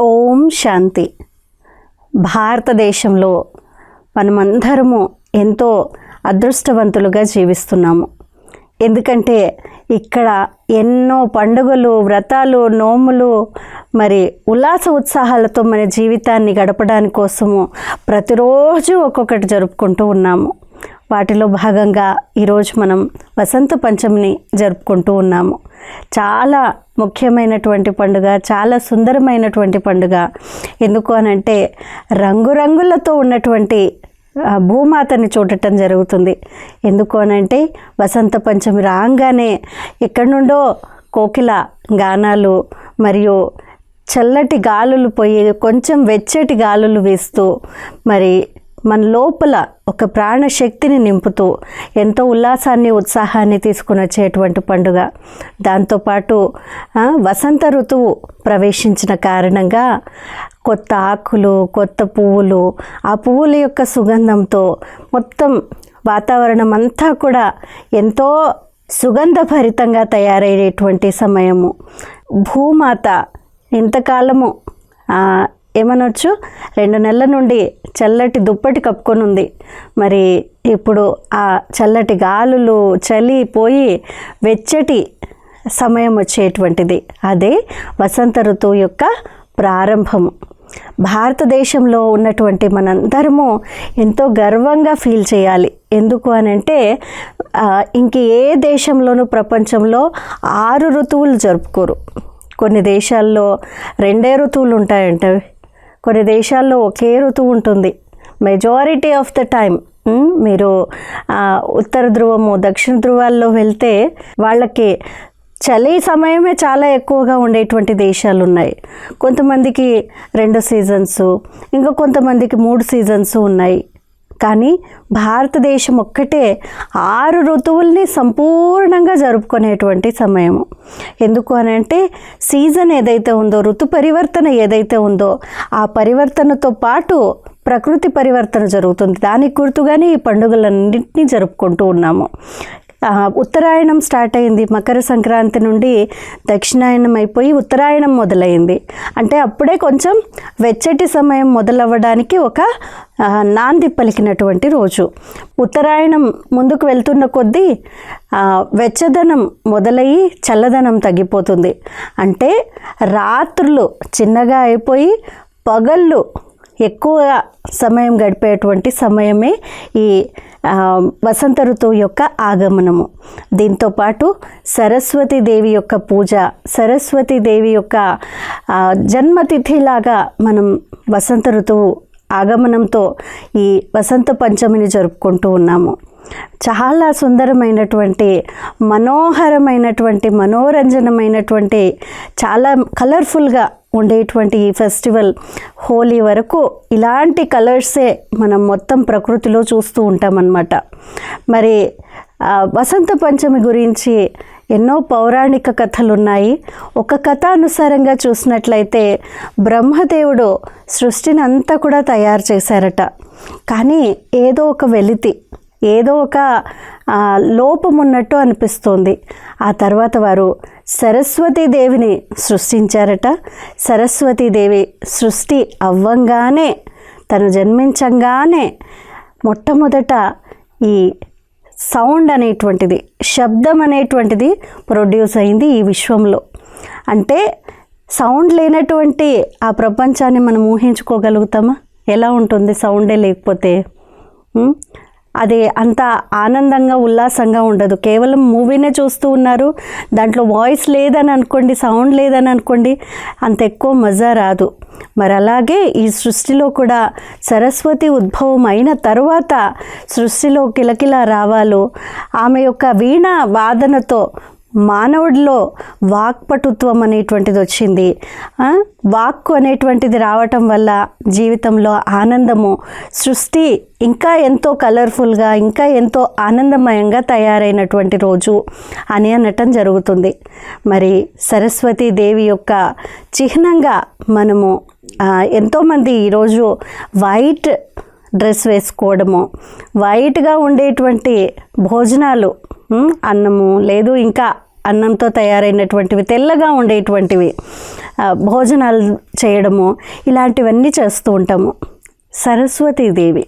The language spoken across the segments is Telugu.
ఓం శాంతి. భారతదేశంలో మనమందరము ఎంతో అదృష్టవంతులుగా జీవిస్తున్నాము. ఎందుకంటే ఇక్కడ ఎన్నో పండుగలు వ్రతాలు నోములు మరి ఉల్లాస ఉత్సాహాలతో మన జీవితాన్ని గడపడానికి కోసము ప్రతిరోజు ఒక్కొక్కటి జరుపుకుంటూ ఉన్నాము. వాటిలో భాగంగా ఈరోజు మనం వసంత పంచమిని జరుపుకుంటూ ఉన్నాము. చాలా ముఖ్యమైనటువంటి పండుగ చాలా సుందరమైనటువంటి పండుగ. ఎందుకు అనంటే రంగురంగులతో ఉన్నటువంటి భూమాతని చూడటం జరుగుతుంది. ఎందుకు అనంటే వసంత పంచమి రాగానే ఎక్కడి నుండో కోకిల గానాలు మరియు చల్లటి గాలులు పోయి కొంచెం వెచ్చటి గాలులు వీస్తూ మరి మన లోపల ఒక ప్రాణశక్తిని నింపుతూ ఎంతో ఉల్లాసాన్ని ఉత్సాహాన్ని తీసుకుని వచ్చేటువంటి పండుగ. దాంతోపాటు వసంత ఋతువు ప్రవేశించిన కారణంగా కొత్త ఆకులు కొత్త పువ్వులు ఆ పువ్వుల యొక్క సుగంధంతో మొత్తం వాతావరణం అంతా కూడా ఎంతో సుగంధభరితంగా తయారయ్యేటువంటి సమయము. భూమాత ఇంతకాలము ఏమనొచ్చు? రెండు నెలల నుండి చల్లటి దుప్పటి కప్పుకొని ఉంది మరి ఇప్పుడు ఆ చల్లటి గాలులు చలి పోయి వెచ్చటి సమయం వచ్చేటువంటిది. అదే వసంత ఋతువు యొక్క ప్రారంభము. భారతదేశంలో ఉన్నటువంటి మనందరము ఎంతో గర్వంగా ఫీల్ చేయాలి. ఎందుకు అని అంటే ఇంక ఏ దేశంలోనూ ప్రపంచంలో ఆరు ఋతువులు జరుపుకోరు. కొన్ని దేశాల్లో రెండే ఋతువులు ఉంటాయంట. కొన్ని దేశాల్లో ఒకే ఋతువు ఉంటుంది. మెజారిటీ ఆఫ్ ద టైం మీరు ఉత్తర ధ్రువము దక్షిణ ధ్రువాల్లో వెళ్తే వాళ్ళకి చలి సమయమే చాలా ఎక్కువగా ఉండేటువంటి దేశాలు ఉన్నాయి. కొంతమందికి రెండు సీజన్స్ ఇంకా కొంతమందికి మూడు సీజన్స్ ఉన్నాయి. కానీ భారతదేశం ఒక్కటే ఆరు ఋతువుల్ని సంపూర్ణంగా జరుపుకునేటువంటి సమయము. ఎందుకు అని అంటే సీజన్ ఏదైతే ఉందో ఋతు పరివర్తన ఏదైతే ఉందో ఆ పరివర్తనతో పాటు ప్రకృతి పరివర్తన జరుగుతుంది. దానికి గుర్తుగానే ఈ పండుగలన్నింటినీ జరుపుకుంటూ ఉన్నాము. ఉత్తరాయణం స్టార్ట్ అయింది మకర సంక్రాంతి నుండి దక్షిణాయనం అయిపోయి ఉత్తరాయణం మొదలైంది. అంటే అప్పుడే కొంచెం వెచ్చటి సమయం మొదలవ్వడానికి ఒక నాంది పలికినటువంటి రోజు. ఉత్తరాయణం ముందుకు వెళ్తున్న కొద్దీ వెచ్చదనం మొదలయ్యి చల్లదనం తగ్గిపోతుంది. అంటే రాత్రులు చిన్నగా అయిపోయి పగళ్ళు ఎక్కువ సమయం గడిపేటువంటి సమయమే ఈ వసంత ఋతువు యొక్క ఆగమనము. దీంతోపాటు సరస్వతి దేవి యొక్క పూజ సరస్వతి దేవి యొక్క జన్మతిథిలాగా మనం వసంత ఋతువు ఆగమనంతో ఈ వసంత పంచమిని జరుపుకుంటూ ఉన్నాము. చాలా సుందరమైనటువంటి మనోహరమైనటువంటి మనోరంజనమైనటువంటి చాలా కలర్ఫుల్గా ఉండేటువంటి ఈ ఫెస్టివల్ హోలీ వరకు ఇలాంటి కలర్సే మనం మొత్తం ప్రకృతిలో చూస్తూ ఉంటామన్నమాట. మరి వసంత పంచమి గురించి ఎన్నో పౌరాణిక కథలు ఉన్నాయి ఒక కథ అనుసారంగా చూసినట్లయితే బ్రహ్మదేవుడు సృష్టిని అంతా కూడా తయారు చేశారట. కానీ ఏదో ఒక వెలితి ఏదో ఒక లోపం ఉన్నట్టు అనిపిస్తోంది. ఆ తర్వాత వారు సరస్వతీదేవిని సృష్టించారట. సరస్వతీదేవి సృష్టి అవ్వంగానే తను జన్మించంగానే మొట్టమొదట ఈ సౌండ్ అనేటువంటిది శబ్దం అనేటువంటిది ప్రొడ్యూస్ అయింది ఈ విశ్వంలో. అంటే సౌండ్ లేనటువంటి ఆ ప్రపంచాన్ని మనం ఊహించుకోగలుగుతామా? ఎలా ఉంటుంది సౌండే లేకపోతే? అది అంత ఆనందంగా ఉల్లాసంగా ఉండదు. కేవలం మూవీనే చూస్తూ ఉన్నారు. దాంట్లో వాయిస్ లేదని అనుకోండి సౌండ్ లేదని అనుకోండి అంత ఎక్కువ మజా రాదు. మరి అలాగే ఈ సృష్టిలో కూడా సరస్వతి ఉద్భవం అయిన తరువాత సృష్టిలో కిలకిల రావాలు ఆమె యొక్క వీణ వాదనతో మానవుడిలో వాక్పటుత్వం అనేటువంటిది వచ్చింది. వాక్కు అనేటువంటిది రావటం వల్ల జీవితంలో ఆనందము సృష్టి ఇంకా ఎంతో కలర్ఫుల్గా ఇంకా ఎంతో ఆనందమయంగా తయారైనటువంటి రోజు అని అనటం జరుగుతుంది. మరి సరస్వతీ దేవి యొక్క చిహ్నంగా మనము ఎంతోమంది ఈరోజు వైట్ డ్రెస్ వేసుకోవడము వైట్గా ఉండేటువంటి భోజనాలు అన్నము లేదు ఇంకా అన్నంతో తయారైనటువంటివి తెల్లగా ఉండేటువంటివి భోజనాలు చేయడము ఇలాంటివన్నీ చేస్తూ ఉంటాము. సరస్వతీదేవి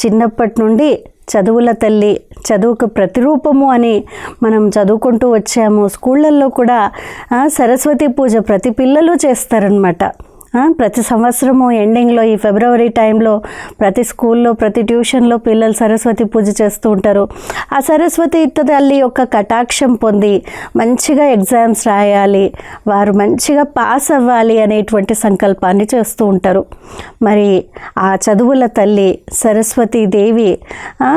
చిన్నప్పటి నుండి చదువుల తల్లి చదువుకు ప్రతిరూపము అని మనం చదువుకుంటూ వచ్చాము. స్కూళ్ళల్లో కూడా సరస్వతి పూజ ప్రతి పిల్లలు చేస్తారనమాట ప్రతి సంవత్సరము ఎండింగ్లో ఈ ఫిబ్రవరి టైంలో ప్రతి స్కూల్లో ప్రతి ట్యూషన్లో పిల్లలు సరస్వతి పూజ చేస్తూ ఉంటారు. ఆ సరస్వతి తల్లి యొక్క కటాక్షం పొంది మంచిగా ఎగ్జామ్స్ రాయాలి వారు మంచిగా పాస్ అవ్వాలి అనేటువంటి సంకల్పాన్ని చేస్తూ ఉంటారు. మరి ఆ చదువుల తల్లి సరస్వతి దేవి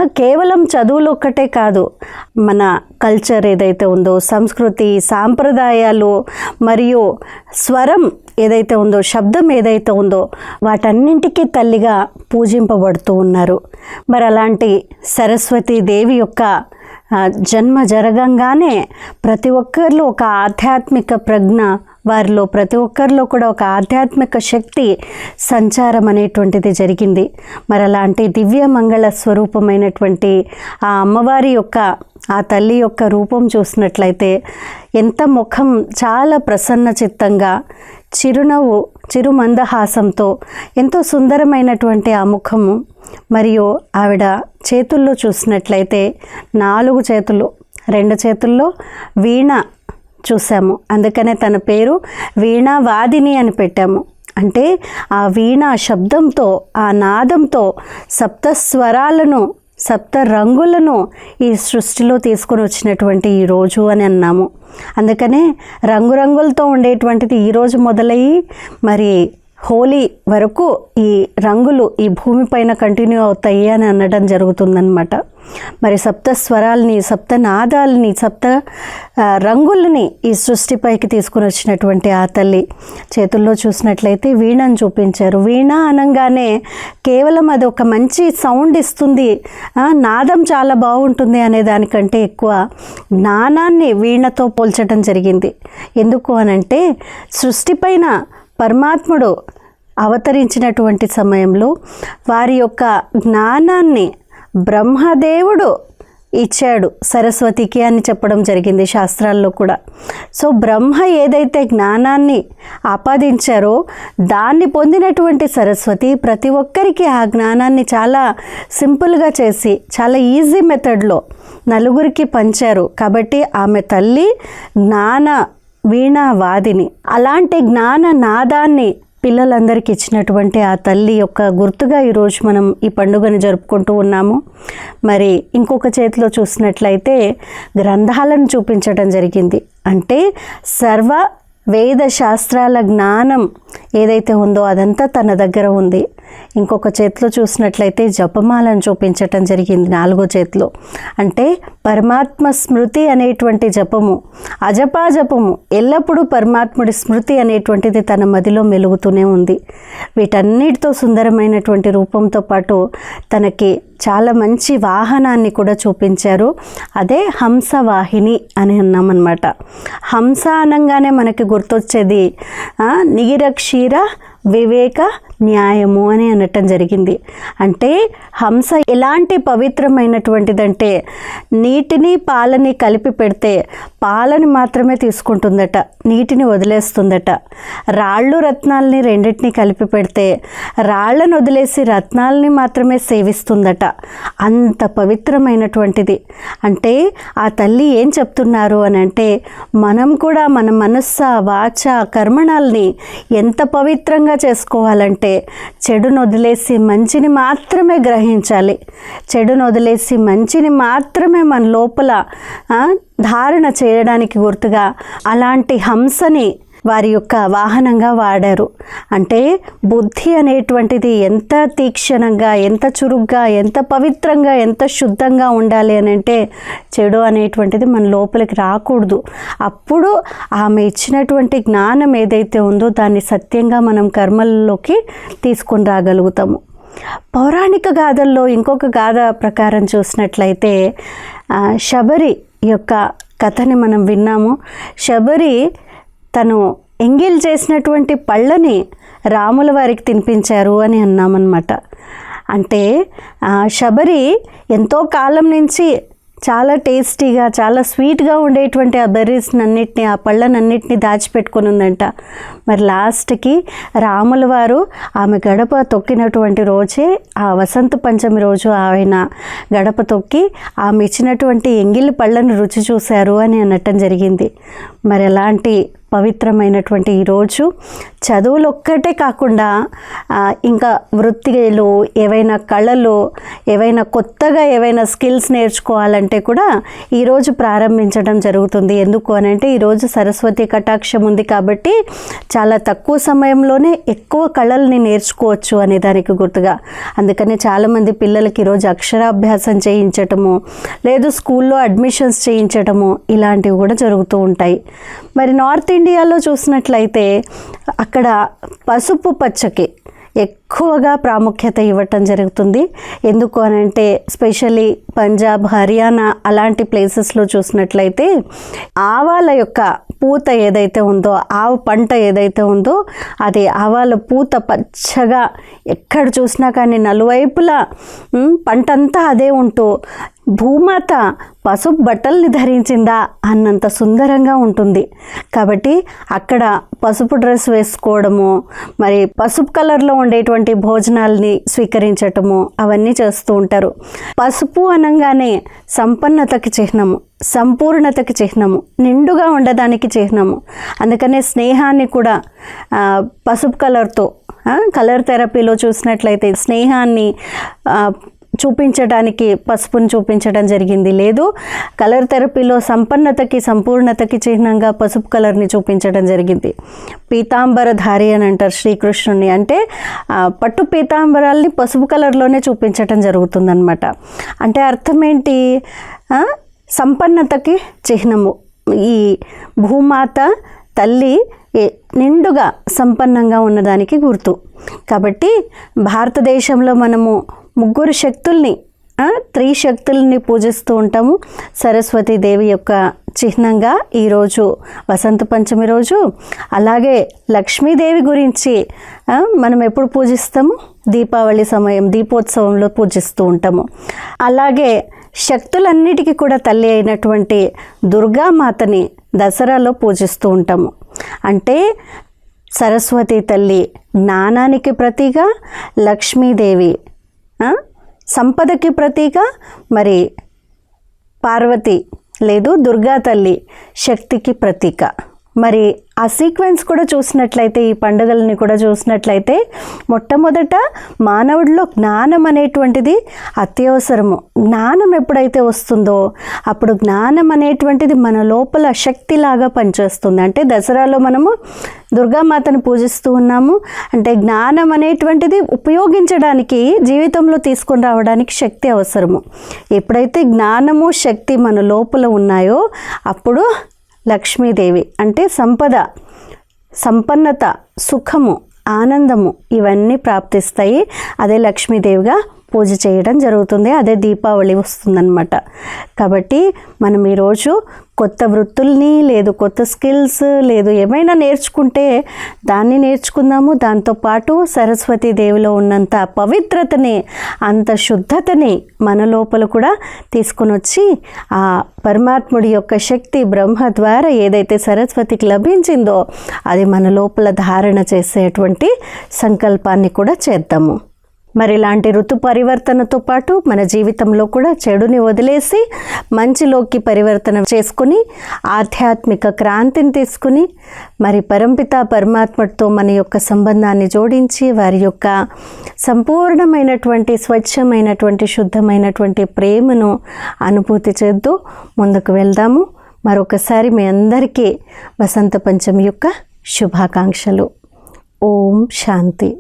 కేవలం చదువులు ఒక్కటే కాదు మన కల్చర్ ఏదైతే ఉందో సంస్కృతి సాంప్రదాయాలు మరియు స్వరం ఏదైతే ఉందో శబ్దం ఏదైతే ఉందో వాటన్నింటికీ తల్లిగా పూజింపబడుతూ ఉన్నారు. మరి అలాంటి సరస్వతీ దేవి యొక్క జన్మ జరగంగానే ప్రతి ఒక్కరిలో ఒక ఆధ్యాత్మిక ప్రజ్ఞ వారిలో ప్రతి ఒక్కరిలో కూడా ఒక ఆధ్యాత్మిక శక్తి సంచారం అనేటువంటిది జరిగింది. మరి అలాంటి దివ్య మంగళ స్వరూపమైనటువంటి ఆ అమ్మవారి యొక్క ఆ తల్లి యొక్క రూపం చూసినట్లయితే ఎంత ముఖం చాలా ప్రసన్న చిత్తంగా చిరునవ్వు చిరు మందహాసంతో ఎంతో సుందరమైనటువంటి ఆ ముఖము. మరియు ఆవిడ చేతుల్లో చూసినట్లయితే నాలుగు చేతులు రెండు చేతుల్లో వీణ చూసాము. అందుకనే తన పేరు వీణావాదిని అని పెట్టాము. అంటే ఆ వీణ శబ్దంతో ఆ నాదంతో సప్తస్వరాలను సప్త రంగులను ఈ సృష్టిలో తీసుకొని వచ్చినటువంటి ఈ రోజు అని అన్నాము. అందుకనే రంగురంగులతో ఉండేటువంటిది ఈ రోజు మొదలయ్యి మరి హోలీ వరకు ఈ రంగులు ఈ భూమిపైన కంటిన్యూ అవుతాయి అని అనడం జరుగుతుందన్నమాట. మరి సప్త స్వరాల్ని సప్త నాదాలని సప్త రంగుల్ని ఈ సృష్టిపైకి తీసుకుని వచ్చినటువంటి ఆ తల్లి చేతుల్లో చూసినట్లయితే వీణను చూపించారు. వీణ అనగానే కేవలం అది ఒక మంచి సౌండ్ ఇస్తుంది. నాదం చాలా బాగుంటుంది అనే దానికంటే ఎక్కువ జ్ఞానాన్ని వీణతో పోల్చడం జరిగింది. ఎందుకు అనంటే సృష్టిపైన పరమాత్ముడు అవతరించినటువంటి సమయంలో వారి యొక్క జ్ఞానాన్ని బ్రహ్మదేవుడు ఇచ్చాడు. సరస్వతికి అని చెప్పడం జరిగింది శాస్త్రాల్లో కూడా. సో బ్రహ్మ ఏదైతే జ్ఞానాన్ని ఆపాదించారో దాన్ని పొందినటువంటి సరస్వతి ప్రతి ఒక్కరికి ఆ జ్ఞానాన్ని చాలా సింపుల్గా చేసి చాలా ఈజీ మెథడ్లో నలుగురికి పంచారు. కాబట్టి ఆమె తల్లి జ్ఞాన వీణావాదిని. అలాంటి జ్ఞాన నాదాన్ని పిల్లలందరికీ ఇచ్చినటువంటి ఆ తల్లి యొక్క గుర్తుగా ఈరోజు మనం ఈ పండుగను జరుపుకుంటూ ఉన్నాము. మరి ఇంకొక చేతిలో చూసినట్లయితే గ్రంథాలను చూపించడం జరిగింది. అంటే సర్వ వేద శాస్త్రాల జ్ఞానం ఏదైతే ఉందో అదంతా తన దగ్గర ఉంది. ఇంకొక చేతిలో చూసినట్లయితే జపమాలను చూపించటం జరిగింది నాలుగో చేతిలో. అంటే పరమాత్మ స్మృతి అనేటువంటి జపము అజపా జపము ఎల్లప్పుడూ పరమాత్ముడి స్మృతి అనేటువంటిది తన మదిలో మెలుగుతూనే ఉంది. వీటన్నిటితో సుందరమైనటువంటి రూపంతో పాటు తనకి చాలా మంచి వాహనాన్ని కూడా చూపించారు. అదే హంసవాహిని అని అన్నామన్నమాట. హంస అనగానే మనకి గుర్తొచ్చేది ఆ, dah వివేక న్యాయము అని అనటం జరిగింది. అంటే హంస ఎలాంటి పవిత్రమైనటువంటిదంటే నీటిని పాలని కలిపి పెడితే పాలని మాత్రమే తీసుకుంటుందట నీటిని వదిలేస్తుందట. రాళ్ళు రత్నాల్ని రెండింటిని కలిపి పెడితే రాళ్ళను వదిలేసి రత్నాల్ని మాత్రమే సేవిస్తుందట. అంత పవిత్రమైనటువంటిది. అంటే ఆ తల్లి ఏం చెప్తున్నారు అని అంటే మనం కూడా మన మనస్స వాచ కర్మణాల్ని ఎంత పవిత్రంగా చేసుకోవాలంటే చెడును వదిలేసి మంచిని మాత్రమే గ్రహించాలి. చెడును వదిలేసి మంచిని మాత్రమే మన లోపల ధారణ చేయడానికి గుర్తుగా అలాంటి హంసని వారి యొక్క వాహనంగా వాడారు. అంటే బుద్ధి అనేటువంటిది ఎంత తీక్షణంగా ఎంత చురుగ్గా ఎంత పవిత్రంగా ఎంత శుద్ధంగా ఉండాలి అని అంటే చెడు అనేటువంటిది మన లోపలికి రాకూడదు. అప్పుడు ఆమె ఇచ్చినటువంటి జ్ఞానం ఏదైతే ఉందో దాన్ని సత్యంగా మనం కర్మల్లోకి తీసుకొని రాగలుగుతాము. పౌరాణిక గాథల్లో ఇంకొక గాథ ప్రకారం చూసినట్లయితే శబరి యొక్క కథని మనం విన్నాము. శబరి తను ఎంగిల్ చేసినటువంటి పళ్ళని రాముల వారికి తినిపించారు అని అన్నామన్నమాట. అంటే శబరి ఎంతో కాలం నుంచి చాలా టేస్టీగా చాలా స్వీట్గా ఉండేటువంటి ఆ బెర్రీస్ అన్నిటిని ఆ పళ్ళనన్నిటినీ దాచిపెట్టుకుని ఉందంట మరి లాస్ట్కి రాముల వారు ఆమె గడప తొక్కినటువంటి రోజే ఆ వసంత పంచమి రోజు ఆయన గడప తొక్కి ఆమె ఇచ్చినటువంటి ఎంగిలి పళ్ళను రుచి చూశారు అని అనటం జరిగింది. మరి ఎలాంటి పవిత్రమైనటువంటి ఈరోజు చదువులు ఒక్కటే కాకుండా ఇంకా వృత్తిలు ఏవైనా కళలు ఏవైనా కొత్తగా ఏవైనా స్కిల్స్ నేర్చుకోవాలంటే కూడా ఈరోజు ప్రారంభించడం జరుగుతుంది. ఎందుకు అని అంటే ఈరోజు సరస్వతి కటాక్షం ఉంది కాబట్టి చాలా తక్కువ సమయంలోనే ఎక్కువ కళల్ని నేర్చుకోవచ్చు అనే దానికి గుర్తుగా. అందుకని చాలామంది పిల్లలకి ఈరోజు అక్షరాభ్యాసం చేయించటము లేదు స్కూల్లో అడ్మిషన్స్ చేయించటము ఇలాంటివి కూడా జరుగుతూ ఉంటాయి. మరి నార్త్ ఇండియాలో చూసినట్లయితే అక్కడ పసుపు పచ్చకి ఎక్కువగా ప్రాముఖ్యత ఇవ్వటం జరుగుతుంది. ఎందుకు అని అంటే స్పెషల్లీ పంజాబ్ హర్యానా అలాంటి ప్లేసెస్లో చూసినట్లయితే ఆవాల యొక్క పూత ఏదైతే ఉందో ఆవు పంట ఏదైతే ఉందో అది ఆవాల పూత పచ్చగా ఎక్కడ చూసినా కానీ నలువైపులా పంట పంటంతా అదే ఉంటూ భూమాత పసుపు బట్టల్ని ధరించిందా అన్నంత సుందరంగా ఉంటుంది. కాబట్టి అక్కడ పసుపు డ్రెస్ వేసుకోవడము మరి పసుపు కలర్లో ఉండేటువంటి భోజనాల్ని స్వీకరించటము అవన్నీ చేస్తూ ఉంటారు. పసుపు అనగానే సంపన్నతకి చిహ్నము సంపూర్ణతకి చిహ్నము నిండుగా ఉండడానికి చిహ్నము. అందుకనే స్నేహాన్ని కూడా పసుపు కలర్తో కలర్ థెరపీలో చూసినట్లయితే స్నేహాన్ని చూపించడానికి పసుపును చూపించడం జరిగింది. లేదు కలర్ థెరపీలో సంపన్నతకి సంపూర్ణతకి చిహ్నంగా పసుపు కలర్ని చూపించడం జరిగింది. పీతాంబరధారి అని అంటారు శ్రీకృష్ణుని అంటే పట్టు పీతాంబరాల్ని పసుపు కలర్లోనే చూపించడం జరుగుతుందన్నమాట. అంటే అర్థం ఏంటి సంపన్నతకి చిహ్నము. ఈ భూమాత తల్లి నిండుగా సంపన్నంగా ఉన్నదానికి గుర్తు. కాబట్టి భారతదేశంలో మనము ముగ్గురు శక్తుల్ని త్రీ శక్తుల్ని పూజిస్తూ ఉంటాము. సరస్వతి దేవి యొక్క చిహ్నంగా ఈరోజు వసంత పంచమి రోజు. అలాగే లక్ష్మీదేవి గురించి మనం ఎప్పుడు పూజిస్తాము? దీపావళి సమయం దీపోత్సవంలో పూజిస్తూ ఉంటాము. అలాగే శక్తులన్నిటికీ కూడా తల్లి అయినటువంటి దుర్గామాతని దసరాలో పూజిస్తూ ఉంటాము. అంటే సరస్వతి తల్లి జ్ఞానానికి ప్రతిగా లక్ష్మీదేవి సంపదకి ప్రతీక మరి పార్వతి లేదు దుర్గా తల్లి శక్తికి ప్రతీక. మరి ఆ సీక్వెన్స్ కూడా చూసినట్లయితే ఈ పండుగల్ని కూడా చూసినట్లయితే మొట్టమొదట మానవుడిలో జ్ఞానం అనేటువంటిది అత్యవసరము. జ్ఞానం ఎప్పుడైతే వస్తుందో అప్పుడు జ్ఞానం అనేటువంటిది మన లోపల శక్తిలాగా పనిచేస్తుంది. అంటే దసరాలో మనము దుర్గామాతను పూజిస్తూ ఉన్నాము. అంటే జ్ఞానం అనేటువంటిది ఉపయోగించడానికి జీవితంలో తీసుకొని రావడానికి శక్తి అవసరము. ఎప్పుడైతే జ్ఞానము శక్తి మన లోపల ఉన్నాయో అప్పుడు లక్ష్మీదేవి అంటే సంపద సంపన్నత సుఖము ఆనందము ఇవన్నీ ప్రాప్తిస్తాయి. అదే లక్ష్మీదేవిగా పూజ చేయడం జరుగుతుంది. అదే దీపావళి వస్తుందన్నమాట. కాబట్టి మనం ఈరోజు కొత్త వృత్తుల్ని లేదు కొత్త స్కిల్స్ లేదు ఏమైనా నేర్చుకుంటే దాన్ని నేర్చుకుందాము. దాంతోపాటు సరస్వతి దేవిలో ఉన్నంత పవిత్రతని అంత శుద్ధతని మన లోపల కూడా తీసుకొని వచ్చి ఆ పరమాత్ముడి యొక్క శక్తి బ్రహ్మ ద్వారా ఏదైతే సరస్వతికి లభించిందో అది మన లోపల ధారణ చేసేటువంటి సంకల్పాన్ని కూడా చేద్దాము. మరి ఇలాంటి ఋతు పరివర్తనతో పాటు మన జీవితంలో కూడా చెడుని వదిలేసి మంచిలోకి పరివర్తన చేసుకుని ఆధ్యాత్మిక క్రాంతిని తీసుకుని మరి పరంపిత పరమాత్మతో మన యొక్క సంబంధాన్ని జోడించి వారి యొక్క సంపూర్ణమైనటువంటి స్వచ్ఛమైనటువంటి శుద్ధమైనటువంటి ప్రేమను అనుభూతి చేద్దు. ముందుకు వెళ్దాము. మరొకసారి మీ అందరికీ వసంత పంచమి యొక్క శుభాకాంక్షలు. ఓం శాంతి.